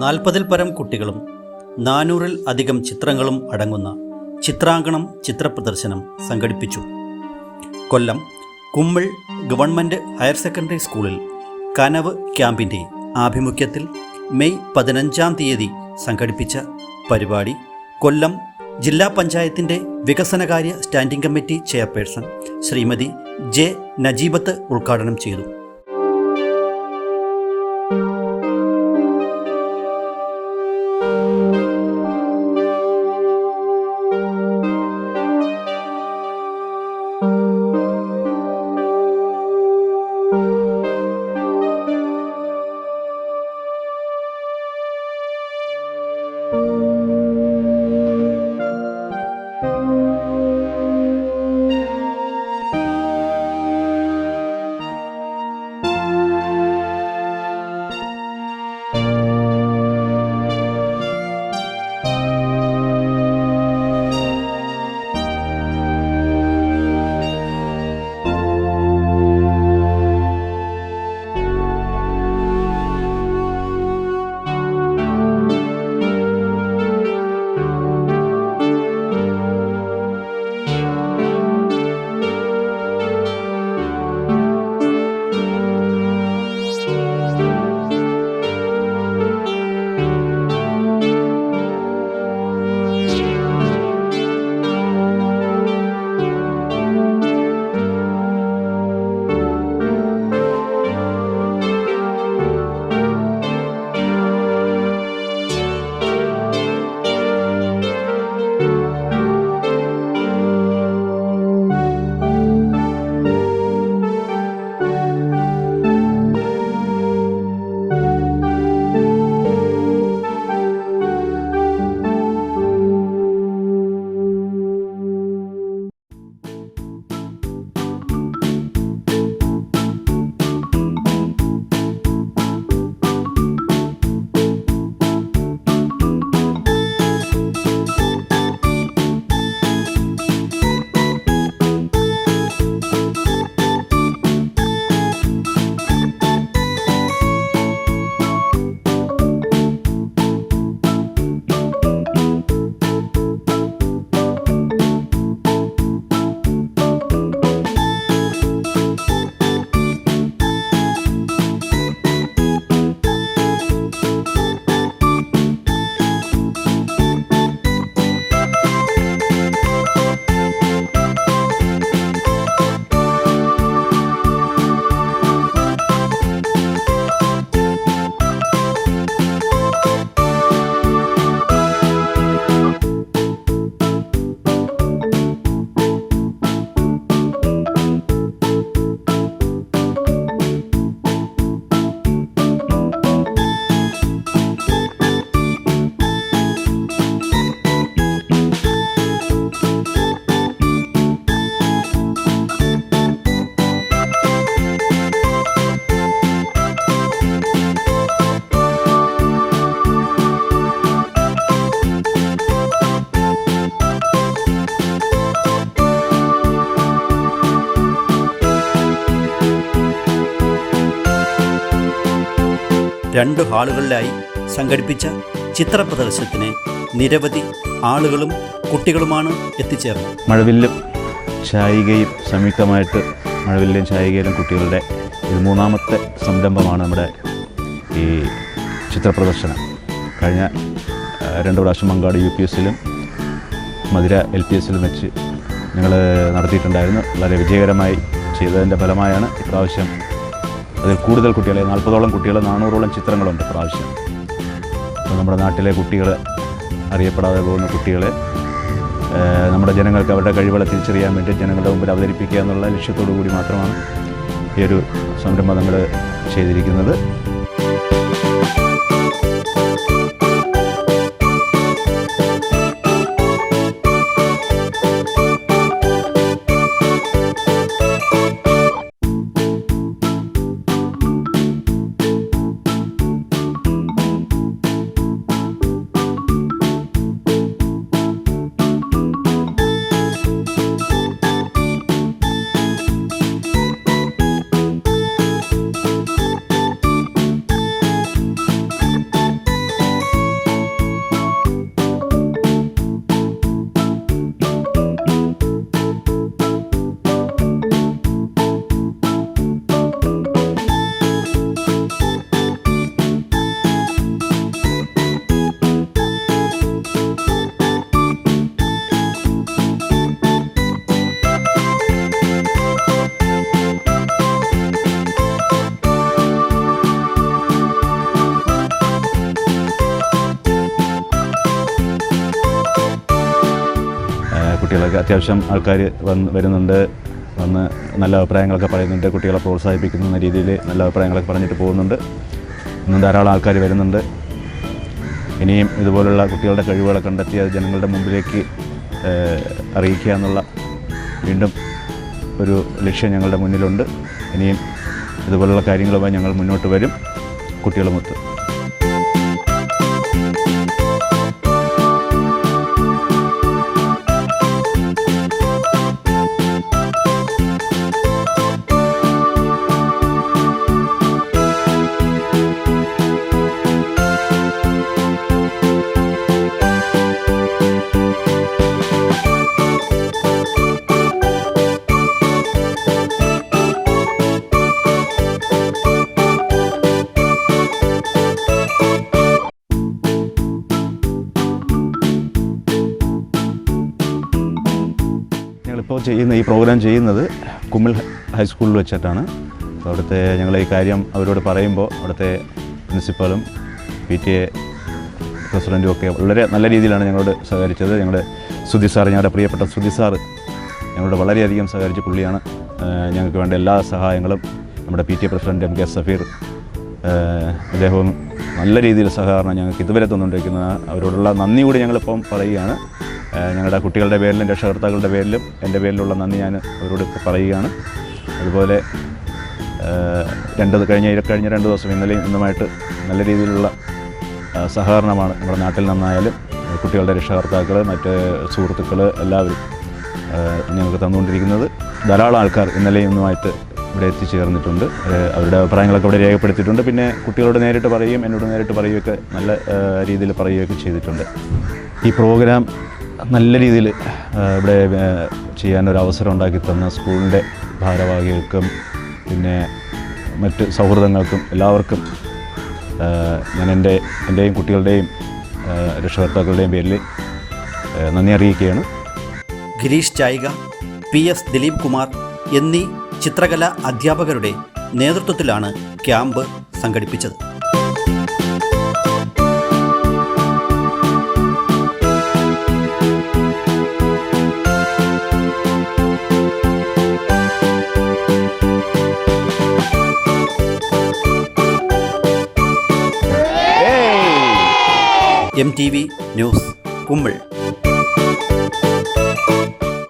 നാൽപ്പതിൽ പരം കുട്ടികളും നാനൂറിൽ അധികം ചിത്രങ്ങളും അടങ്ങുന്ന ചിത്രാങ്കണം ചിത്രപ്രദർശനം സംഘടിപ്പിച്ചു. Kollam Kummil government higher secondary സ്കൂളിൽ കനവ് ക്യാമ്പിന്റെ ആഭിമുഖ്യത്തിൽ മെയ് പതിനഞ്ചാം തീയതി സംഘടിപ്പിച്ച പരിപാടി കൊല്ലം ജില്ലാ പഞ്ചായത്തിന്റെ വികസനകാര്യ standing committee chairperson Shrimati J Najeebath ഉദ്ഘാടനം ചെയ്തു. രണ്ട് ഹാളുകളിലായി സംഘടിപ്പിച്ച ചിത്ര പ്രദർശനത്തിന് നിരവധി ആളുകളും കുട്ടികളുമാണ് എത്തിച്ചേർന്നത്. മഴവില്ലും ശായികയും സംയുക്തമായിട്ട് മഴവില്ലും ശായികയിലും കുട്ടികളുടെ ഇത് മൂന്നാമത്തെ സംരംഭമാണ് നമ്മുടെ ഈ ചിത്രപ്രദർശനം കഴിഞ്ഞ ആ, രണ്ട് പ്രാവശ്യം മങ്കാട് യു പി എസിലും മധുര എൽ പി എസിലും വെച്ച് ഞങ്ങൾ നടത്തിയിട്ടുണ്ടായിരുന്നു. വളരെ വിജയകരമായി ചെയ്തതിന്റെ ഫലമായാണ് ഇപ്രാവശ്യം അതിൽ കൂടുതൽ കുട്ടികളെ നാൽപ്പതോളം കുട്ടികൾ നാനൂറോളം ചിത്രങ്ങളുണ്ട് പ്രാവശ്യം അപ്പോൾ നമ്മുടെ നാട്ടിലെ കുട്ടികൾ അറിയപ്പെടാതെ പോകുന്ന കുട്ടികളെ നമ്മുടെ ജനങ്ങൾക്ക് അവരുടെ കഴിവുകളെ തിരിച്ചറിയാൻ വേണ്ടി ജനങ്ങളുടെ മുമ്പിൽ അവതരിപ്പിക്കുക എന്നുള്ള ലക്ഷ്യത്തോടു കൂടി മാത്രമാണ് ഈ ഒരു സംരംഭം നമ്മൾ ചെയ്തിരിക്കുന്നത്. അത്യാവശ്യം ആൾക്കാർ വന്ന് വരുന്നുണ്ട്. വന്ന് നല്ല അഭിപ്രായങ്ങളൊക്കെ പറയുന്നുണ്ട്. കുട്ടികളെ പ്രോത്സാഹിപ്പിക്കുന്ന രീതിയിൽ നല്ല അഭിപ്രായങ്ങളൊക്കെ പറഞ്ഞിട്ട് പോകുന്നുണ്ട്. ഇന്നും ധാരാളം ആൾക്കാർ വരുന്നുണ്ട്. ഇനിയും ഇതുപോലുള്ള കുട്ടികളുടെ കഴിവുകളെ കണ്ടെത്തി അത് ജനങ്ങളുടെ മുമ്പിലേക്ക് അറിയിക്കുക എന്നുള്ള വീണ്ടും ഒരു ലക്ഷ്യം ഞങ്ങളുടെ മുന്നിലുണ്ട്. ഇനിയും ഇതുപോലുള്ള കാര്യങ്ങളുമായി ഞങ്ങൾ മുന്നോട്ട് വരും. കുട്ടികളുമൊത്ത്. ചെയ്യുന്ന ഈ പ്രോഗ്രാം ചെയ്യുന്നത് കുമ്മിൽ ഹൈസ്കൂളിൽ വെച്ചിട്ടാണ്. അവിടുത്തെ ഞങ്ങൾ ഈ കാര്യം അവരോട് പറയുമ്പോൾ അവിടുത്തെ പ്രിൻസിപ്പളും പി ടി എ പ്രസിഡന്റും ഒക്കെ വളരെ നല്ല രീതിയിലാണ് ഞങ്ങളോട് സഹകരിച്ചത്. ഞങ്ങളുടെ സുധി സാർ ഞങ്ങളുടെ പ്രിയപ്പെട്ട സുധി സാർ ഞങ്ങളോട് വളരെയധികം സഹകരിച്ച പുള്ളിയാണ്. ഞങ്ങൾക്ക് വേണ്ട എല്ലാ സഹായങ്ങളും നമ്മുടെ P T A president M K Safeer അദ്ദേഹവും നല്ല രീതിയിൽ സഹകരണം ഞങ്ങൾക്ക് ഇതുവരെ തന്നുകൊണ്ടിരിക്കുന്ന അവരോടുള്ള നന്ദി കൂടി ഞങ്ങളിപ്പം പറയുകയാണ്. ഞങ്ങളുടെ കുട്ടികളുടെ പേരിലും രക്ഷകർത്താക്കളുടെ പേരിലും എന്റെ പേരിലുള്ള നന്ദി ഞാൻ അവരോട് പറയുകയാണ്. അതുപോലെ രണ്ട് കഴിഞ്ഞ കഴിഞ്ഞ രണ്ട് ദിവസം ഇന്നലെയും ഇന്നുമായിട്ട് നല്ല രീതിയിലുള്ള സഹകരണമാണ് നമ്മുടെ നാട്ടിൽ നിന്നായാലും കുട്ടികളുടെ രക്ഷകർത്താക്കൾ മറ്റ് സുഹൃത്തുക്കൾ എല്ലാവരും ഞങ്ങൾക്ക് തന്നുകൊണ്ടിരിക്കുന്നത്. ധാരാളം ആൾക്കാർ ഇന്നലെയും ഇന്നുമായിട്ട് ഇവിടെ എത്തിച്ചേർന്നിട്ടുണ്ട്. അവരുടെ അഭിപ്രായങ്ങളൊക്കെ ഇവിടെ രേഖപ്പെടുത്തിയിട്ടുണ്ട്. പിന്നെ കുട്ടികളോട് നേരിട്ട് പറയുകയും എന്നോട് നേരിട്ട് പറയുകയൊക്കെ നല്ല രീതിയിൽ പറയുകയൊക്കെ ചെയ്തിട്ടുണ്ട്. ഈ പ്രോഗ്രാം നല്ല രീതിയിൽ ഇവിടെ ചെയ്യാനൊരു അവസരം ഉണ്ടാക്കി തന്ന സ്കൂളിന്റെ ഭാരവാഹികൾക്കും പിന്നെ മറ്റ് സൗഹൃദങ്ങൾക്കും എല്ലാവർക്കും ഞാൻ എന്റെ എന്റെയും കുട്ടികളുടെയും രക്ഷകർത്താക്കളുടെയും പേരിൽ നന്ദി അറിയിക്കുകയാണ്. ഗിരീഷ് ചായിക പി എസ് ദിലീപ് കുമാർ എന്നീ ചിത്രകലാ അധ്യാപകരുടെ നേതൃത്വത്തിലാണ് ക്യാമ്പ് സംഘടിപ്പിച്ചത്. M T V news Kummil